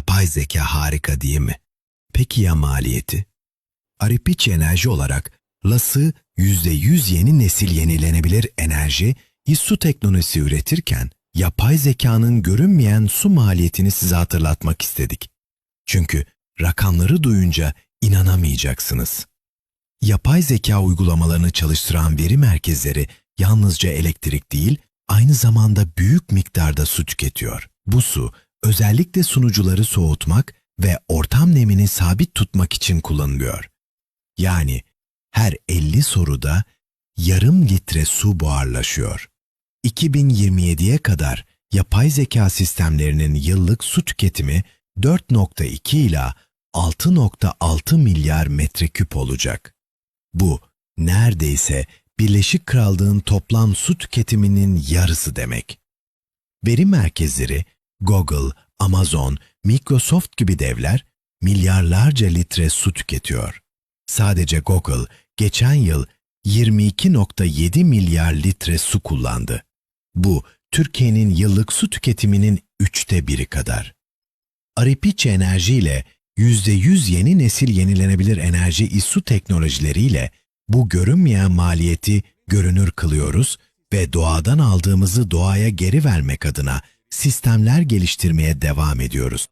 Yapay zeka harika değil mi? Peki ya maliyeti? Aripiç Enerji olarak LAS'ı %100 yeni nesil yenilenebilir enerji, su teknolojisi üretirken yapay zekanın görünmeyen su maliyetini size hatırlatmak istedik. Çünkü rakamları duyunca inanamayacaksınız. Yapay zeka uygulamalarını çalıştıran veri merkezleri yalnızca elektrik değil, aynı zamanda büyük miktarda su tüketiyor. Bu su özellikle sunucuları soğutmak ve ortam nemini sabit tutmak için kullanılıyor. Yani her 50 soruda yarım litre su buharlaşıyor. 2027'ye kadar yapay zeka sistemlerinin yıllık su tüketimi 4.2 ila 6.6 milyar metreküp olacak. Bu neredeyse Birleşik Krallığın toplam su tüketiminin yarısı demek. Veri merkezleri Google, Amazon, Microsoft gibi devler milyarlarca litre su tüketiyor. Sadece Google geçen yıl 22.7 milyar litre su kullandı. Bu Türkiye'nin yıllık su tüketiminin üçte biri kadar. Aripiç Enerji ile %100 yeni nesil yenilenebilir enerji İSSU teknolojileriyle bu görünmeyen maliyeti görünür kılıyoruz ve doğadan aldığımızı doğaya geri vermek adına sistemler geliştirmeye devam ediyoruz.